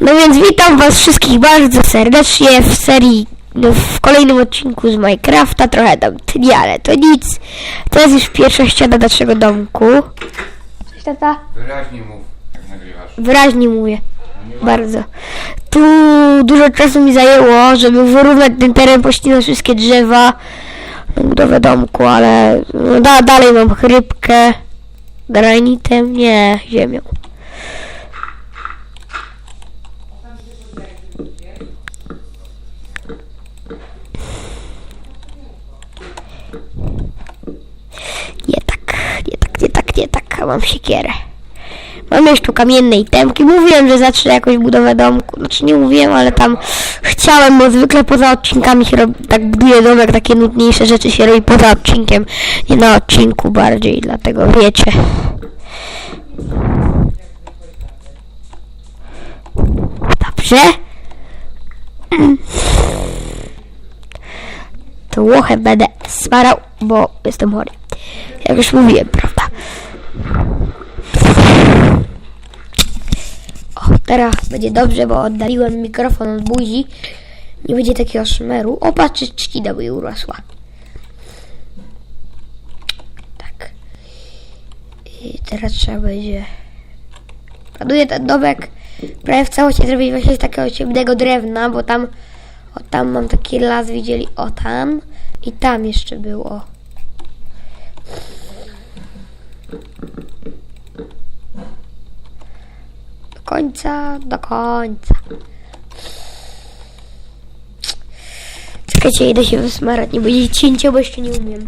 No więc witam was wszystkich bardzo serdecznie w serii, no, w kolejnym odcinku z Minecrafta, trochę tam tli, ale to nic. To jest już pierwsza ściana naszego domku. Coś tata? Wyraźnie mów, jak nagrywasz. Wyraźnie mówię. No Bardzo. Tu dużo czasu mi zajęło, żeby wyrównać ten teren, pościnać wszystkie drzewa na budowę domku, ale no, da, dalej mam chrypkę. Granitem? Nie, ziemią. Nie tak, nie tak, nie tak, mam siekierę. Mam jeszcze tu kamienne itemki. Mówiłem, że zacznę jakąś budowę domku. Znaczy nie mówiłem, ale tam chciałem, bo zwykle poza odcinkami się robi, tak buduje domek, takie nudniejsze rzeczy się robi poza odcinkiem, nie na odcinku bardziej, dlatego wiecie. Dobrze. To łochę będę smarał, bo jestem chory. Jak już mówiłem, prawda? O, teraz będzie dobrze, bo oddaliłem mikrofon od buzi. Nie będzie takiego szmeru. O, patrzcie, trzcina by urosła. Tak. I teraz trzeba będzie... Planuję ten domek prawie w całości zrobić właśnie z takiego ciemnego drewna, bo tam... O, tam mam taki las, widzieli? O, tam. I tam jeszcze było. Do końca, do końca. Czekajcie, idę się wysmarać, nie będzie cięcia, bo jeszcze nie umiem.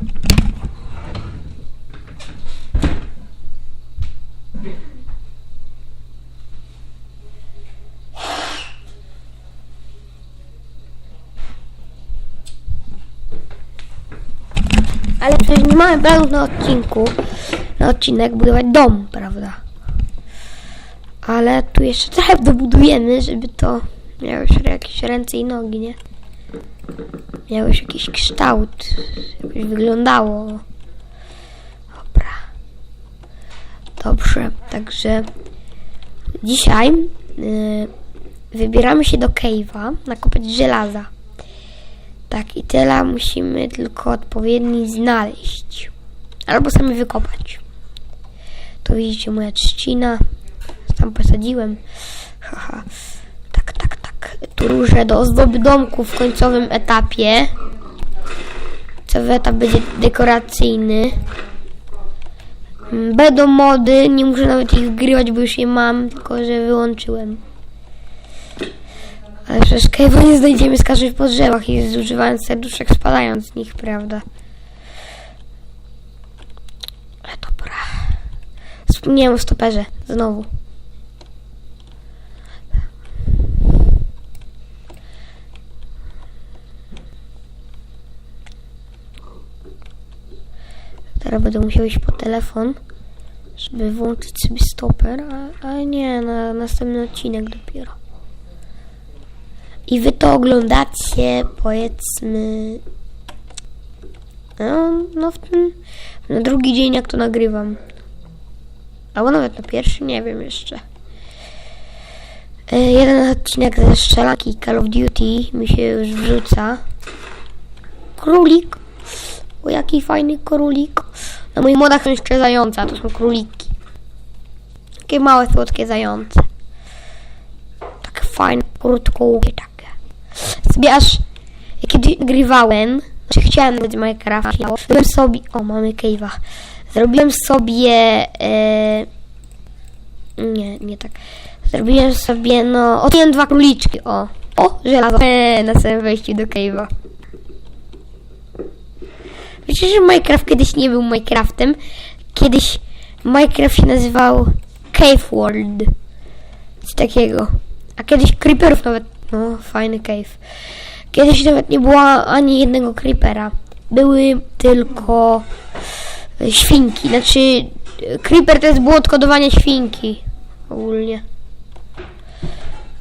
Ale przecież nie mamy planów na odcinku, odcinek budować dom, prawda? Ale tu jeszcze trochę dobudujemy, żeby to miało już jakieś ręce i nogi, nie? Miało już jakiś kształt, jakoś wyglądało. Dobra. Dobrze, także dzisiaj y, wybieramy się do cave'a nakopać żelaza. Tak, i tyle musimy tylko odpowiedni znaleźć. Albo sami wykopać. Widzicie moja trzcina. Tam posadziłem. Haha. Tak, tak, tak. Tu róże do ozdoby domku w końcowym etapie. Cały etap będzie dekoracyjny. Mm, Będą mody, nie muszę nawet ich wgrywać, bo już je mam, tylko że wyłączyłem. Ale przecież nie znajdziemy skażeć po drzewach i zużywając serduszek spadając z nich, prawda? Ale dobra. Wspomniałem o stoperze. Znowu. Teraz będę musiał iść po telefon, żeby włączyć sobie stoper, a, a nie, na następny odcinek dopiero. I wy to oglądacie, powiedzmy. No, no w ten, na drugi dzień, jak to nagrywam. Albo nawet na pierwszy, nie wiem jeszcze. E, jeden odcinek ze strzelanki Call of Duty mi się już wrzuca. Królik. O, jaki fajny królik. Na moich modach są jeszcze zająca, to są króliki. Takie małe, słodkie zające. Takie fajne, krótkołukie takie. Sobie kiedy grywałem, czy chciałem nawet Minecraft, zrobiłem sobie, o mamy cave'a, zrobiłem sobie, e, nie, nie tak, zrobiłem sobie, no, odjąłem dwa króliczki, o, o, żelazo, e, na samym wejściu do cave'a. Wiecie, że Minecraft kiedyś nie był Minecraftem, kiedyś Minecraft się nazywał Cave World, coś takiego, a kiedyś creeperów nawet, no, fajny cave. Kiedyś nawet nie było ani jednego creepera. Były tylko świnki, znaczy creeper to jest błąd kodowania świnki ogólnie.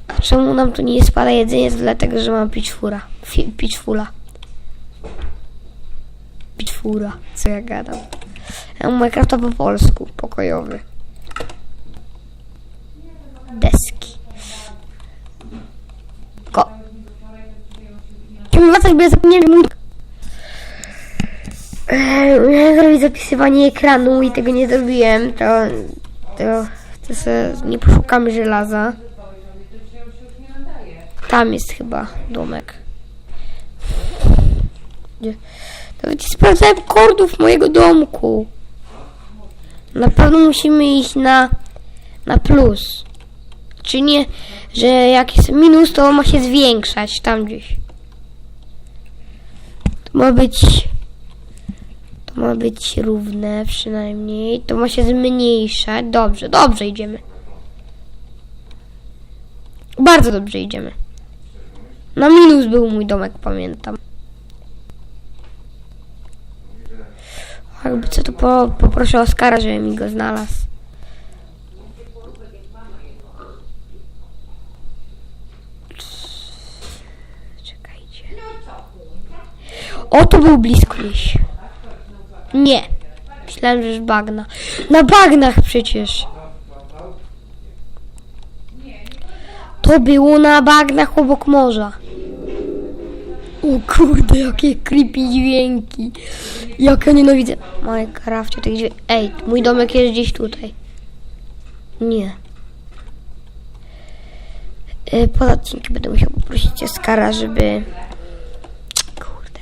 A czemu nam tu nie spada jedzenie? Jest dlatego, że mam piczfura. Piczfula. Piczfura, co ja gadam. Ja mam Minecrafta po polsku, pokojowy. Deski. Ko. Chciałbym wracać, bo ja zapomniałem mój... Eee, Miałem zrobić zapisywanie ekranu i tego nie zrobiłem, to... To... To sobie nie poszukamy żelaza. Tam jest chyba domek. Nawet nie sprawdzałem kordów mojego domku. Na pewno musimy iść na, na plus. Czy nie, że jak jest minus, to ma się zwiększać tam gdzieś. To ma być. To ma być równe przynajmniej. To ma się zmniejszać. Dobrze, dobrze idziemy. Bardzo dobrze idziemy. Na minus był mój domek, pamiętam. Jakby co to po, poproszę Oskara, żeby mi go znalazł. Czekajcie. O, to był blisko gdzieś. Nie. Myślałem, że już bagna. Na bagnach przecież. To było na bagnach obok morza. O kurde, jakie creepy dźwięki. Jak ja nienawidzę. Minecrafcie tych dźwięków. Ej, mój domek jest gdzieś tutaj. Nie. E, Po odcinku będę musiał poprosić Oskara, żeby... Kurde.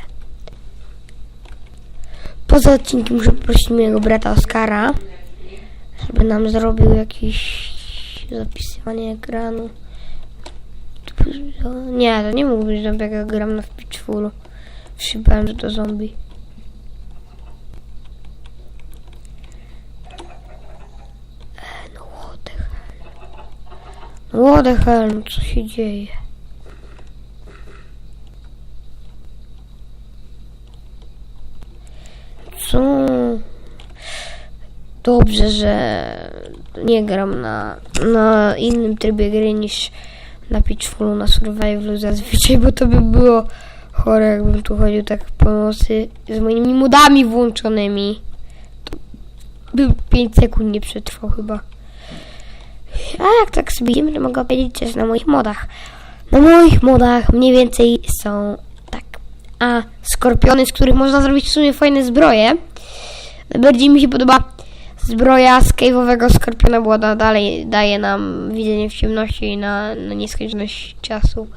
Poza odcinkiem muszę poprosić mojego brata Oskara, żeby nam zrobił jakieś zapisywanie ekranu. Nie, to nie mógł być jak ja gram na Pitchfulu. Szybałem, że to zombie. E, no what the hell. No what the hell, no co się dzieje? Co? Dobrze, że nie gram na, na innym trybie gry niż na Pitchfulu, na Survivalu zazwyczaj, bo to by było chore, jakbym tu chodził tak po nocy z moimi modami włączonymi. To by 5 sekund nie przetrwał chyba. A jak tak sobie idziemy, to mogę powiedzieć coś na moich modach. Na moich modach mniej więcej są tak. A skorpiony, z których można zrobić w sumie fajne zbroje. Najbardziej mi się podoba zbroja z cave'owego skorpiona, ona dalej daje nam widzenie w ciemności na, na nieskończoność czasu.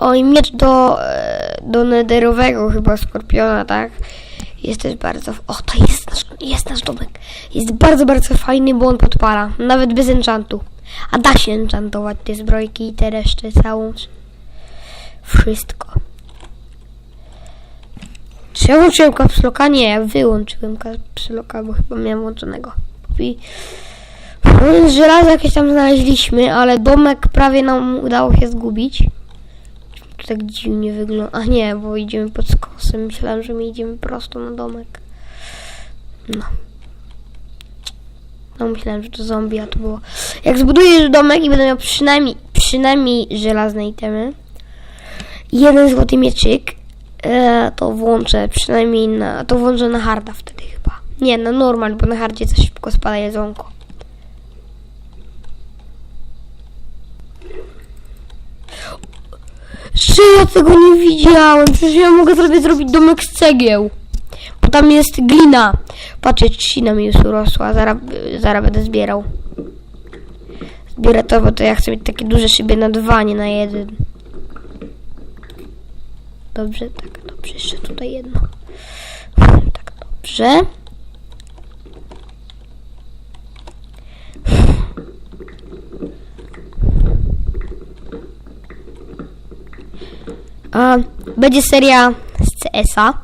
O i miecz do, e, do nederowego chyba skorpiona, tak? Jest też bardzo... O, to jest nasz, jest nasz domek. Jest bardzo, bardzo fajny, bo on podpala. Nawet bez enchantu. A da się enchantować te zbrojki i te reszty całą. Wszystko. Włączyłem kapsloka? Nie, wyłączyłem kapsloka, bo chyba miałem włączonego. I żelazo jakieś tam znaleźliśmy, ale domek prawie nam udało się zgubić. To tak dziwnie wygląda. A nie, bo idziemy pod skosem. Myślałem, że my idziemy prosto na domek. No. No myślałem, że to zombie, a to było... Jak zbuduję domek i będę miał przynajmniej, przynajmniej żelazne itemy, jeden złoty mieczyk, e, to włączę przynajmniej na... To włączę na harda wtedy chyba. Nie, na normal, bo na hardzie za szybko spada jedzonko. Czy ja tego nie widziałem? Przecież ja mogę sobie zrobić domek z cegieł. Bo tam jest glina. Patrzcie, trzcina mi już urosła. Zaraz, zaraz będę zbierał. Zbierę to, bo to ja chcę mieć takie duże szyby na dwa, nie na jeden. Dobrze, tak, dobrze. Jeszcze tutaj jedno. Tak, dobrze. A, będzie seria z CS-a.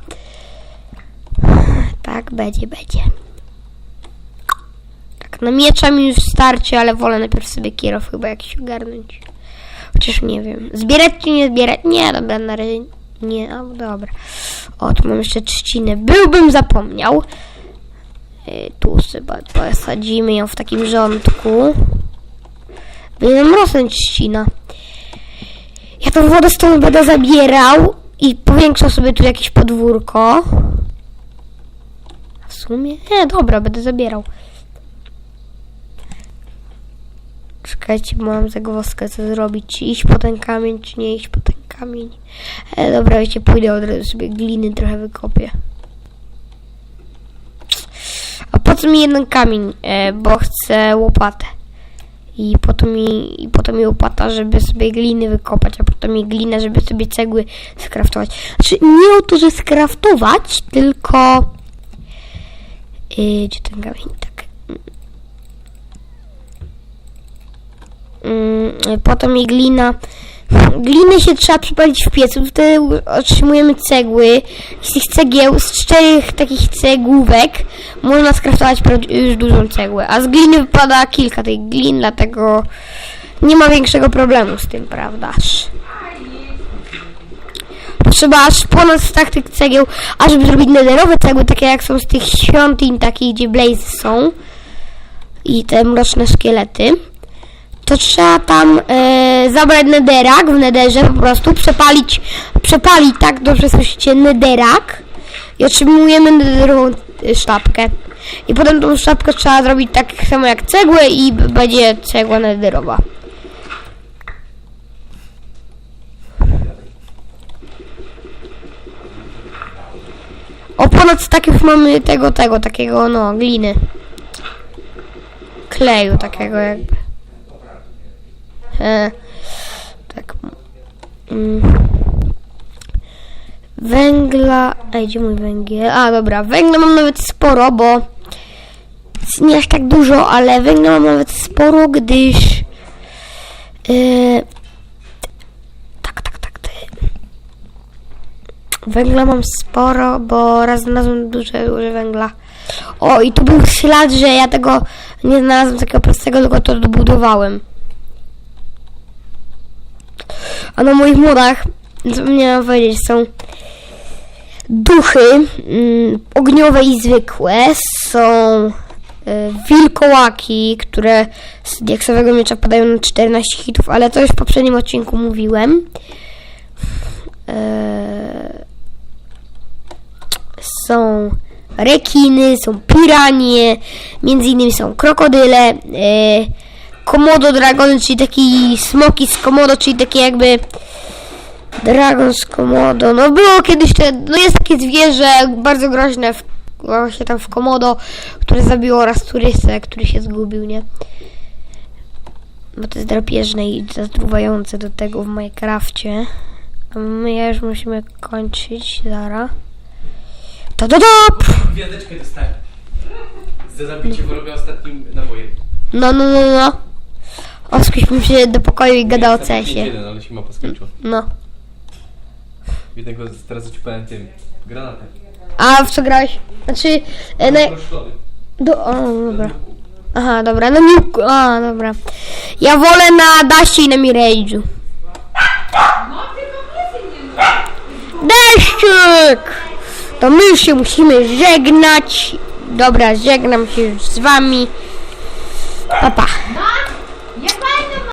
Tak, będzie, będzie. Tak, na miecza mi już starczy, ale wolę najpierw sobie kierow chyba jakiś ogarnąć. Chociaż nie wiem. Zbierać czy nie zbierać? Nie, dobra, na razie nie, a dobra. O, tu mam jeszcze trzcinę. Byłbym zapomniał. Y, Tu sobie posadzimy ją w takim rządku. Będzie nam rosnąć trzcina. Ja tą wodę z tą będę zabierał i powiększał sobie tu jakieś podwórko. W sumie? Nie, dobra, będę zabierał. Czekaj. Czekajcie, mam zagwozdkę co zrobić. Czy iść po ten kamień, czy nie iść po ten kamień. E, dobra, wiecie, pójdę od razu sobie gliny trochę wykopię. A po co mi jeden kamień? E, bo chcę łopatę. I po to mi, i po to mi łopata, żeby sobie gliny wykopać, a potem mi glina, żeby sobie cegły skraftować. Znaczy, nie o to, że skraftować, tylko... Yy, gdzie ten kamień? Tak. Mm, potem mi glina. Gliny się trzeba przypalić w piecu, wtedy otrzymujemy cegły. Z tych cegieł, z czterech takich cegłówek można skraftować już dużą cegłę. A z gliny wypada kilka tych glin, dlatego nie ma większego problemu z tym, prawda? Trzeba aż ponad stak tych cegieł, a żeby zrobić nederowe cegły, takie jak są z tych świątyń, takich gdzie blaze są i te mroczne szkielety to trzeba tam e, zabrać nederak w nederze po prostu, przepalić, przepalić tak, dobrze słyszycie, nederak i otrzymujemy nederową sztabkę. I potem tą sztabkę trzeba zrobić tak samo jak cegłę i będzie cegła nederowa. O, ponad tak już mamy tego, tego, takiego, no, gliny. Kleju takiego jakby. E, tak. Mm. Węgla. Ej, gdzie mój węgiel? A, dobra. Węgla mam nawet sporo, bo nie aż tak dużo, ale węgla mam nawet sporo, gdyż. E, tak, tak, tak. Ty. Węgla mam sporo, bo raz znalazłem duże, duże węgla. O, i tu był ślad, że ja tego nie znalazłem takiego prostego, tylko to dobudowałem. A na moich murach, zapomniałam powiedzieć, są duchy mm, ogniowe i zwykłe. Są y, wilkołaki, które z diaksowego miecza padają na 14 hitów, ale to już w poprzednim odcinku mówiłem. E, są rekiny, są piranie, między innymi są krokodyle, e, komodo dragony, czyli taki smoki z komodo, czyli takie jakby dragon z komodo. No było kiedyś, te, no jest takie zwierzę bardzo groźne w, właśnie tam w komodo, które zabiło raz turystę, który się zgubił, nie? Bo to jest drapieżne i zatruwające do tego w Minecrafcie. A my już musimy kończyć, zara. To do Gwiazdeczkę dostałem. Za zabicie wroga ostatnim nabojem. No, no, no, no. Oskryśmy się do pokoju i gada o cesie. jeden, ale się mapa skończyła. No. Jednego z- teraz zaciupałem tym. Granatem. A w co grałeś? Znaczy, e, na, do, o, dobra. Aha, dobra, na miłku, a, dobra. Ja wolę na Daście i na Mirage'u. Deszczyk! To my już się musimy żegnać. Dobra, żegnam się już z wami. Pa, pa.